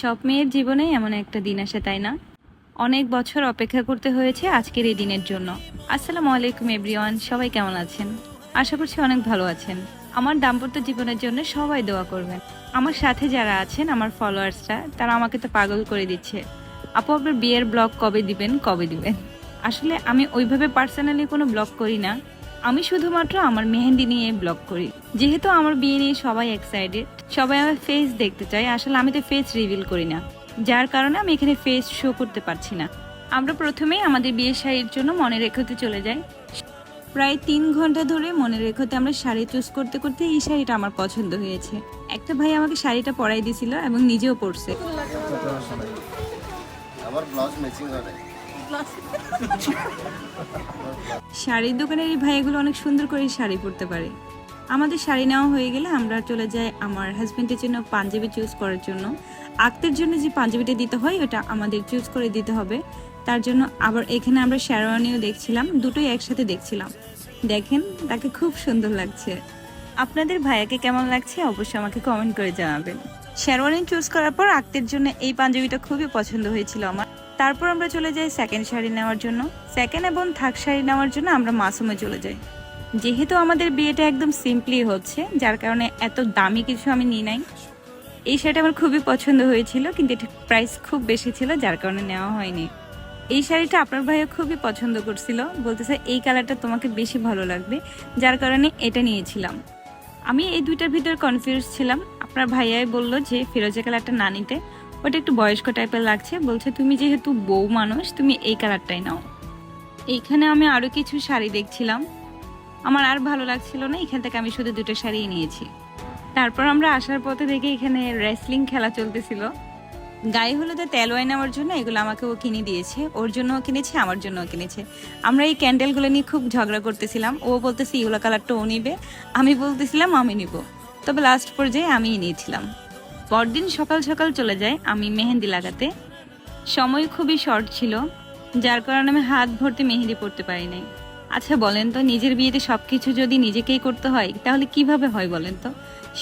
সব মেয়ের জীবনে এমন একটা দিন আসে, তাই না? অনেক বছর অপেক্ষা করতে হয়েছে আজকের এই দিনের জন্য। আসসালামু আলাইকুম, এভরিওয়ান। সবাই কেমন আছেন? আশা করছি অনেক ভালো আছেন। আমার দাম্পত্য জীবনের জন্য সবাই দোয়া করবেন। আমার সাথে যারা আছেন, আমার ফলোয়ার্সরা তারা আমাকে তো পাগল করে দিচ্ছে। আপু, আপনার বিয়ের ব্লগ কবে দিবেন? কবে দিবেন? আসলে আমি ওইভাবে পার্সোনালি কোনো ব্লগ করি না। আমি শুধুমাত্র আমার মেহেন্দি নিয়ে ব্লগ করি। যেহেতু আমার বিয়ে নিয়ে সবাই এক্সাইটেড সবাই আমার ফেস দেখতে চায়, আসলে আমি তো ফেস রিভিল করি না। যার কারণে আমি এখানে ফেস শো করতে পারছি না। আমরা প্রথমেই আমাদের বিয়ের শাড়ির জন্য মনে রেখতে চলে যাই। প্রায় তিন ঘণ্টা ধরে মনে রেখতে আমরা শাড়ি চুজ করতে করতে এই শাড়িটা আমার পছন্দ হয়েছে। একটা ভাই আমাকে শাড়িটা পরাই দিছিল এবং নিজেও পরছে। আমার ব্লাউজ ম্যাচিং শাড়ির দোকানের এই ভাইগুলো অনেক সুন্দর করে শাড়ি পরতে পারে। আমাদের শাড়ি নেওয়া হয়ে গেলে আমরা চলে যাই আমার হাজবেন্ডের জন্য পাঞ্জাবি চুজ করার জন্য। আক্তের জন্য যে পাঞ্জাবিটা দিতে হয়, ওটা আমাদের চুজ করে দিতে হবে। তার জন্য আবার এখানে আমরা শেরওয়ানিও দেখছিলাম, দুটোই একসাথে দেখছিলাম। দেখেন, তাকে খুব সুন্দর লাগছে। আপনাদের ভাইয়াকে কেমন লাগছে অবশ্যই আমাকে কমেন্ট করে জানাবেন। শেরওয়ানি চুজ করার পর আক্তের জন্য এই পাঞ্জাবিটা খুবই পছন্দ হয়েছিল আমার। তারপর আমরা চলে যাই সেকেন্ড শাড়ি নেওয়ার জন্য। সেকেন্ড এবং থার্ড শাড়ি নেওয়ার জন্য আমরা মাসুমে চলে যাই। যেহেতু আমাদের বিয়েটা একদম সিম্পলি হচ্ছে, যার কারণে এত দামি কিছু আমি নিই নাই। এই শাড়িটা আমার খুবই পছন্দ হয়েছিল, কিন্তু এটার প্রাইস খুব বেশি ছিল, যার কারণে নেওয়া হয়নি। এই শাড়িটা আপনার ভাইও খুবই পছন্দ করছিল বলতেছে এই কালারটা তোমাকে বেশি ভালো লাগবে, যার কারণে এটা নিয়েছিলাম। আমি এই দুইটার ভিতর কনফিউজ ছিলাম। আপনার ভাইয়াই বলল যে ফিরোজা কালারটা না নিতে। ওটা একটু বয়স্ক টাইপের লাগছে। বলছে, তুমি যেহেতু বউ মানুষ, তুমি এই কালারটাই নাও। এইখানে আমি আরও কিছু শাড়ি দেখছিলাম। আমার আর ভালো লাগছিল না, এখান থেকে আমি শুধু দুটো শাড়িই নিয়েছি। তারপর আমরা আসার পথে দেখি এখানে রেসলিং খেলা চলতেছিল। গায়ে হলুদে ওয়াই নেওয়ার জন্য এগুলো আমাকে ও কিনে দিয়েছে। ওর জন্যও কিনেছে, আমার জন্যও কিনেছে। আমরা এই ক্যান্ডেলগুলো নিয়ে খুব ঝগড়া করতেছিলাম। ও বলতেছে ইগুলো কালারটা ও নিবে। আমি বলতেছিলাম, আমি নিব। তবে লাস্ট পর্যায়ে আমিই নিয়েছিলাম। পরদিন সকাল সকাল চলে যায় আমি মেহেন্দি লাগাতে। সময় খুবই শর্ট ছিল, যার কারণে আমি হাত ভর্তি মেহেন্দি পড়তে পারি নাই। আচ্ছা বলেন তো, নিজের বিয়েতে সব কিছু যদি নিজেকেই করতে হয়, তাহলে কীভাবে হয় বলেন তো?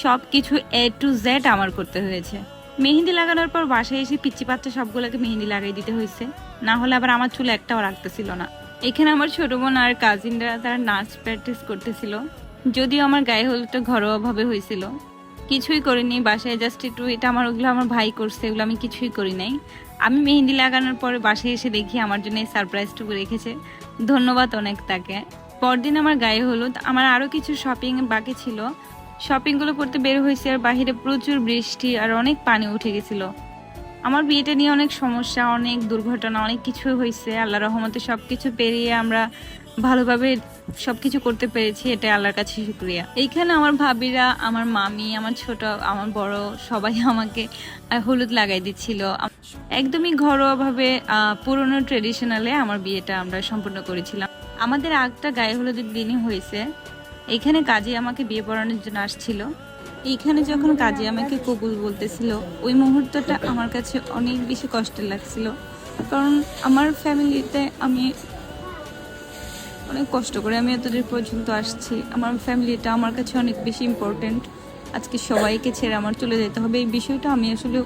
সব কিছু এ টু জেড আমার করতে হয়েছে। মেহেন্দি লাগানোর পর বাসায় এসে পিচ্ছি বাচ্চা সবগুলোকে মেহেন্দি লাগাই দিতে হয়েছে। না হলে আবার আমার চুল একটাও রাখতেছিল না। এখানে আমার ছোট বোন আর কাজিনরা তারা নাচ প্র্যাকটিস করতেছিল। যদিও আমার গায়ে হলুদটা ঘরোয়াভাবে হয়েছিল। কিছুই করিনি, বাসায় জাস্ট একটু এটা আমার, ওগুলো আমার ভাই করছে, এগুলো আমি কিছুই করি নাই। আমি মেহেন্দি লাগানোর পরে বাসায় এসে দেখি আমার জন্য এই সারপ্রাইজটুকু রেখেছে। ধন্যবাদ অনেক তাকে। পরদিন আমার গায়ে হলুদ, আমার আরও কিছু শপিং বাকি ছিল। শপিংগুলো করতে বের হয়েছে আর বাহিরে প্রচুর বৃষ্টি আর অনেক পানি উঠে গেছিল। আমার বিয়েটা নিয়ে অনেক সমস্যা, অনেক দুর্ঘটনা, অনেক কিছু হয়েছে। আল্লাহ রহমতে সব কিছু পেরিয়ে আমরা ভালোভাবে সবকিছু করতে পেরেছি এটা আল্লাহর কাছে শুক্রিয়া। এইখানে আমার ভাবিরা, আমার মামি, আমার ছোট, আমার বড় সবাই আমাকে হলুদ লাগাই দিচ্ছিল। একদমই ঘরোয়াভাবে পুরনো ট্রেডিশনালে আমার বিয়েটা আমরা সম্পূর্ণ করেছিলাম। আমাদের আগটা গায়ে হলুদের দিনই হয়েছে। এখানে কাজী আমাকে বিয়ে পড়ানোর জন্য আসছিল। এইখানে যখন কাজী আমাকে কবুল বলতেছিল, ওই মুহূর্তটা আমার কাছে অনেক বেশি কষ্টের লাগছিল। কারণ আমার ফ্যামিলিতে আমি অনেক কষ্ট করে আমি এতদূর পর্যন্ত আসছি। আমার ফ্যামিলিটা আমার কাছে অনেক বেশি ইম্পর্টেন্ট আজকে সবাইকে ছেড়ে আমার চলে যেতে হবে। এই বিষয়টা আমি আসলে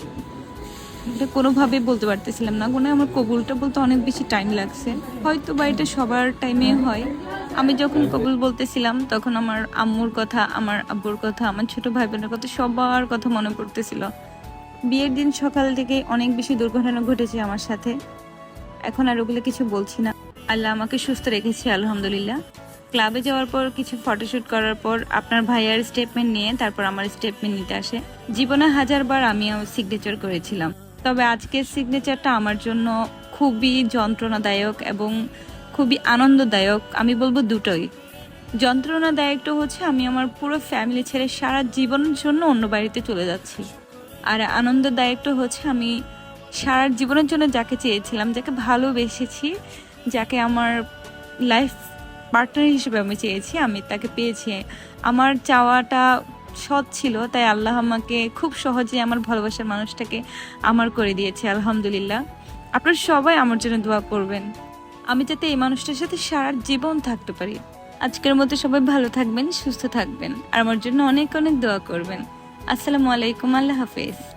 এটা কোনোভাবে বলতে পারতেছিলাম না। কোনো আমার কবুলটা বলতে অনেক বেশি টাইম লাগছে। হয়তো বা এটা সবার টাইমে হয়। আমি যখন কবুল বলতেছিলাম, তখন আমার আম্মুর কথা, আমার আব্বুর কথা, আমার ছোট ভাই বোনের কথা সবার কথা মনে পড়তেছিল। বিয়ের দিন সকাল থেকে অনেক বেশি দুর্ঘটনা ঘটেছে আমার সাথে। এখন আর ওগুলো কিছু বলছি না। আল্লাহ আমাকে সুস্থ রেখেছে, আলহামদুলিল্লাহ। ক্লাবে যাওয়ার পর কিছু ফটোশুট করার পর আপনার ভাইয়ার স্টেটমেন্ট নিয়ে তারপর আমার স্টেটমেন্ট নিতে আসে। জীবনে হাজারবার আমিও সিগনেচার করেছিলাম। তবে আজকের সিগনেচারটা আমার জন্য খুবই যন্ত্রণাদায়ক এবং খুবই আনন্দদায়ক, আমি বলব দুটোই। যন্ত্রণাদায়কটা হচ্ছে আমি আমার পুরো ফ্যামিলি ছেড়ে সারা জীবনের জন্য অন্য বাড়িতে চলে যাচ্ছি। আর আনন্দদায়কটা হচ্ছে আমি সারা জীবনের জন্য যাকে চেয়েছিলাম, যাকে ভালোবেসেছি যাকে আমার লাইফ পার্টনার হিসেবে আমি চেয়েছি, আমি তাকে পেয়েছি। আমার চাওয়াটা সৎ ছিল, তাই আল্লাহ আমাকে খুব সহজে আমার ভালোবাসার মানুষটাকে আমার করে দিয়েছে, আলহামদুলিল্লাহ। আপনারা সবাই আমার জন্য দোয়া করবেন। আমি যাতে এই মানুষটার সাথে সারা জীবন থাকতে পারি। আজকের মতো সবাই ভালো থাকবেন, সুস্থ থাকবেন। আর আমার জন্য অনেক অনেক দোয়া করবেন। আসসালামু আলাইকুম, আল্লাহ হাফেজ।